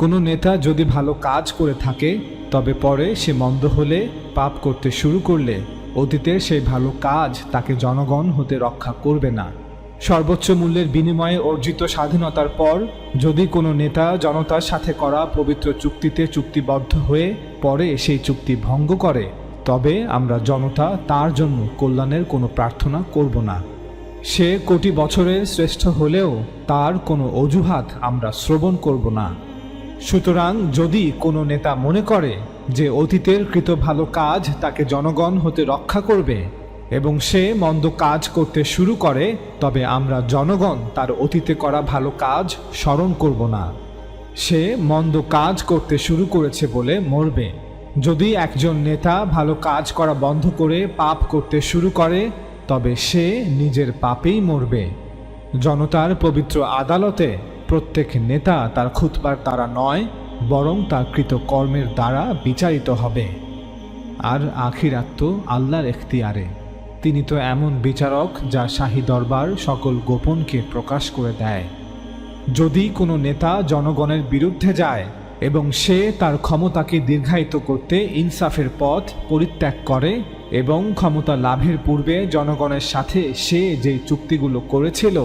কোনো নেতা যদি ভালো কাজ করে থাকে, তবে পরে সে মন্দ হলে পাপ করতে শুরু করলে অতীতের সেই ভালো কাজ তাকে জনগণ হতে রক্ষা করবে না। সর্বোচ্চ মূল্যের বিনিময়ে অর্জিত স্বাধীনতার পর যদি কোনো নেতা জনতার সাথে করা পবিত্র চুক্তিতে চুক্তিবদ্ধ হয়ে পরে সেই চুক্তি ভঙ্গ করে, তবে আমরা জনতা তার জন্য কল্যাণের কোনো প্রার্থনা করব না। সে কোটি বছরের শ্রেষ্ঠ হলেও তার কোনো অজুহাত আমরা শ্রবণ করব না। সুতরাং যদি কোনো নেতা মনে করে যে অতীতের কৃত ভালো কাজ তাকে জনগণ হতে রক্ষা করবে এবং সে মন্দ কাজ করতে শুরু করে, তবে আমরা জনগণ তার অতীতে করা ভালো কাজ স্মরণ করব না। সে মন্দ কাজ করতে শুরু করেছে বলে মরবে। যদি একজন নেতা ভালো কাজ করা বন্ধ করে পাপ করতে শুরু করে, তবে সে নিজের পাপেই মরবে। জনতার পবিত্র আদালতে প্রত্যেক নেতা তার খুতবার দ্বারা নয়, বরং তার কৃত কর্মের দ্বারা বিচারিত হবে। আর আখিরাত তো আল্লাহর এখতিয়ারে। তিনি তো এমন বিচারক যা শাহী দরবার সকল গোপনকে প্রকাশ করে দেয়। যদি কোনো নেতা জনগণের বিরুদ্ধে যায় এবং সে তার ক্ষমতাকে দীর্ঘায়িত করতে ইনসাফের পথ পরিত্যাগ করে এবং ক্ষমতা লাভের পূর্বে জনগণের সাথে সে যে চুক্তিগুলো করেছিল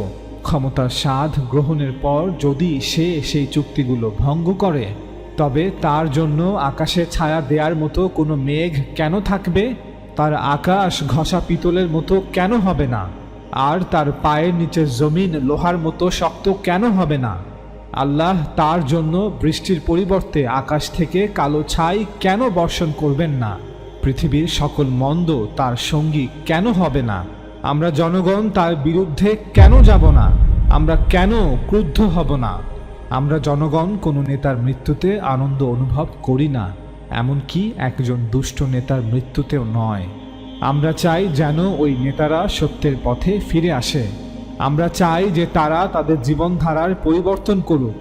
ক্ষমতার স্বাদ গ্রহণের পর যদি সে সেই চুক্তিগুলো ভঙ্গ করে, তবে তার জন্য আকাশে ছায়া দেয়ার মতো কোনো মেঘ কেন থাকবে? তার আকাশ ঘষা পিতলের মতো কেন হবে না? আর তার পায়ের নিচে জমিন লোহার মতো শক্ত কেন হবে না? আল্লাহ তার জন্য বৃষ্টির পরিবর্তে আকাশ থেকে কালো ছাই কেন বর্ষণ করবেন না? পৃথিবীর সকল মন্দ তার সঙ্গী কেন হবে না? আমরা জনগণ তার বিরুদ্ধে কেন যাব না? আমরা কেন ক্রুদ্ধ হব না? আমরা জনগণ কোনো নেতার মৃত্যুতে আনন্দ অনুভব করি না, এমনকি একজন দুষ্ট নেতার মৃত্যুতেও নয়। আমরা চাই যেন ওই নেতারা সত্যের পথে ফিরে আসে। আমরা চাই যে তারা তাদের জীবনধারার পরিবর্তন করুক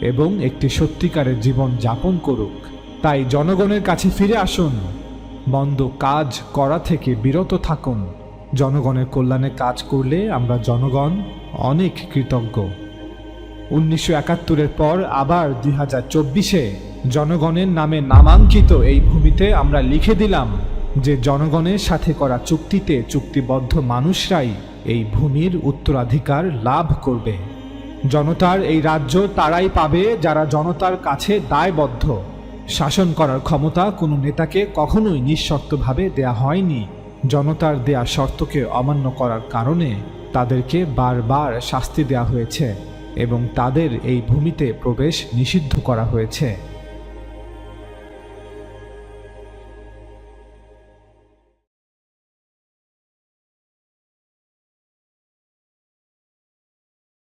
এবং একটি সত্যিকারের জীবন যাপন করুক। তাই জনগণের কাছে ফিরে আসুন। মন্দ কাজ করা থেকে বিরত থাকুন। জনগণের কল্যাণে কাজ করলে আমরা জনগণ অনেক কৃতজ্ঞ। উনিশশো একাত্তরের পর আবার দুই হাজার চব্বিশে জনগণের নামে নামাঙ্কিত এই ভূমিতে আমরা লিখে দিলাম যে জনগণের সাথে করা চুক্তিতে চুক্তিবদ্ধ মানুষরাই এই ভূমির উত্তরাধিকার লাভ করবে। জনতার এই রাজ্য তারাই পাবে যারা জনতার কাছে দায়বদ্ধ। শাসন করার ক্ষমতা কোনো নেতাকে কখনোই নিঃশর্তভাবে দেয়া হয়নি। জনতার দেয়া শর্তকে অমান্য করার কারণে তাদেরকে বারবার শাস্তি দেয়া হয়েছে এবং তাদের এই ভূমিতে প্রবেশ নিষিদ্ধ করা হয়েছে।